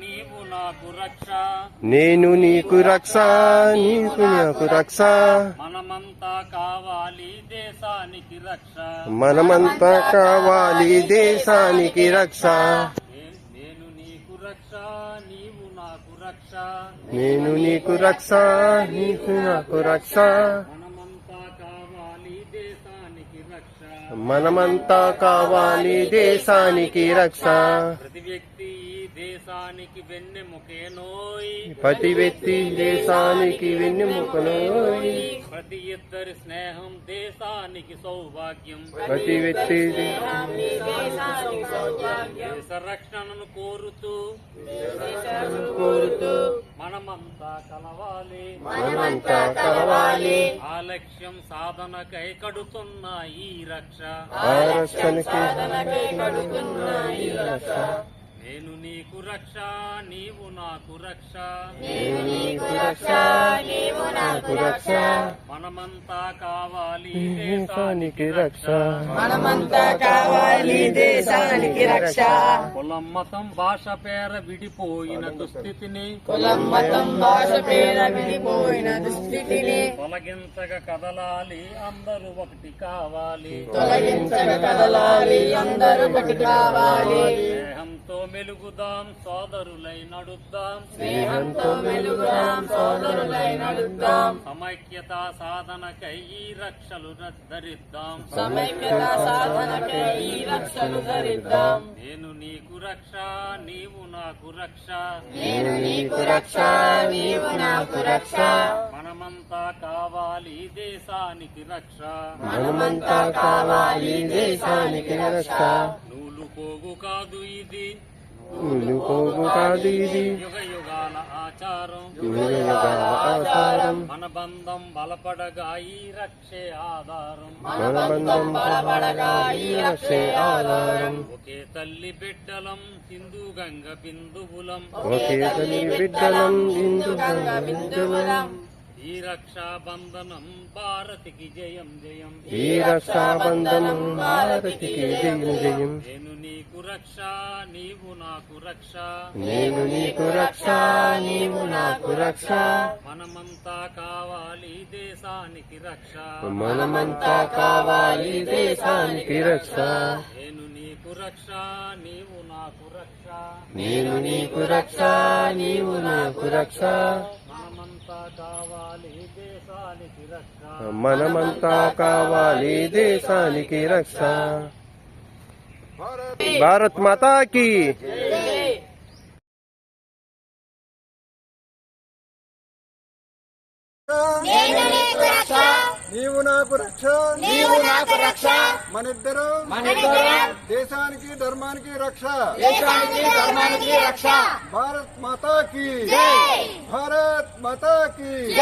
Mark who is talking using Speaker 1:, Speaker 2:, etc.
Speaker 1: నీవు నాకు రక్ష.
Speaker 2: నేను నీకు రక్ష నీకు నాకు రక్ష.
Speaker 1: మనమంతా కావాలి దేశానికి రక్ష.
Speaker 2: మనమంతా కావాలి దేశానికి రక్ష.
Speaker 1: నేను నీకు రక్ష నీవు నాకు రక్ష.
Speaker 2: నేను నీకు రక్ష నీకు నాకు రక్ష.
Speaker 1: మనమంతా కావాలి దేశానికి రక్ష.
Speaker 2: మనమంతా కావాలి దేశానికి రక్ష.
Speaker 1: ప్రతి వ్యక్తి దేశానికి వెన్నెముకేనోయ్
Speaker 2: ప్రతి వ్యక్తి దేశానికి వెన్నెముకను
Speaker 1: ప్రతి ఇద్దరి స్నేహం దేశానికి సౌభాగ్యం.
Speaker 2: ప్రతి వ్యక్తి
Speaker 1: దేశ రక్షణను కోరుతూ
Speaker 2: కోరుతూ
Speaker 1: మనమంతా కలవాలి.
Speaker 2: మనమంతా కావాలి
Speaker 1: ఆ లక్ష్యం సాధనకై కడుతున్న ఈ రక్ష.
Speaker 2: ఆ రక్షణకి
Speaker 1: నేను నీకు రక్ష నీవు నాకు రక్ష.
Speaker 2: నేను నీకు రక్ష నీవు నాకు రక్ష.
Speaker 1: మనమంతా కావాలి
Speaker 2: దేశానికి రక్ష.
Speaker 3: మనమంతా కావాలి దేశానికి రక్ష.
Speaker 1: కులం మతం భాష పేర విడిపోయిన దుస్థితిని
Speaker 3: కులం మతం భాష పేర విడిపోయిన దుస్థితిని
Speaker 1: తొలగించగా కదలాలి అందరూ ఒకటి కావాలి.
Speaker 3: తొలగించక కదలాలి అందరూ ఒకటి కావాలి.
Speaker 1: స్నేహంతో మెలుగుదాం సోదరులై నడుద్దాం.
Speaker 3: స్నేహంతో మెలుగుదాం సోదరులై నడుద్దాం.
Speaker 1: సమైక్యత సాధనకై ఈ రక్షలు ధరిద్దాం
Speaker 3: సమైక్యత సాధనకై ఈ రక్షలు ధరిద్దాం
Speaker 1: నేను నీకు రక్ష నీవు నాకు రక్ష.
Speaker 3: నేను నీకు రక్ష నీవు నాకు రక్ష.
Speaker 1: మనమంతా కావాలి దేశానికి రక్ష.
Speaker 2: మనమంతా కావాలి దేశానికి రక్ష.
Speaker 1: నూలు పోగు కాదు ఇది. యుగాల ఆచారం
Speaker 2: యుగయుగాల ఆచారం
Speaker 1: మన బంధం బలపడగా ఈ రక్షే ఆధారం.
Speaker 2: మన బంధం బలపడగా ఈ రక్షే ఆధారం.
Speaker 1: ఒకే తల్లి బిడ్డలం హిందూ గంగ బిందువులం.
Speaker 2: ఒకే తల్లి బిడ్డలం ఇందు బిందువులం.
Speaker 1: ఈ రక్షా బంధనం భారతికి జయం జయం.
Speaker 2: ఈ రక్షాబంధనం భారతికి జయం జయం.
Speaker 1: నేను నీకు రక్ష నీవు నాకు రక్ష.
Speaker 2: నేను నీకు రక్ష నీవు నాకు రక్ష.
Speaker 1: మనమంతా కావాలి దేశానికి రక్ష.
Speaker 2: మనమంతా కావాలి దేశానికి రక్ష.
Speaker 1: నేను నీకు రక్ష నీవు నాకు రక్ష.
Speaker 2: నేను నీకు రక్ష నీవు నాకు రక్ష.
Speaker 1: మనమంతా కావాలి దేశానికి రక్ష
Speaker 2: మనమంతా కావాలి దేశానికి రక్ష భారత్ మాతాకి
Speaker 4: నీవు నాకు రక్ష
Speaker 3: నీవు నాకు రక్ష
Speaker 4: మనిద్దరు
Speaker 3: మనిద్దరం
Speaker 4: దేశానికి ధర్మానికి రక్ష
Speaker 3: దేశానికి ధర్మానికి రక్ష
Speaker 4: భారత్ మాతా की
Speaker 3: జై
Speaker 4: భారత్
Speaker 3: Ataque!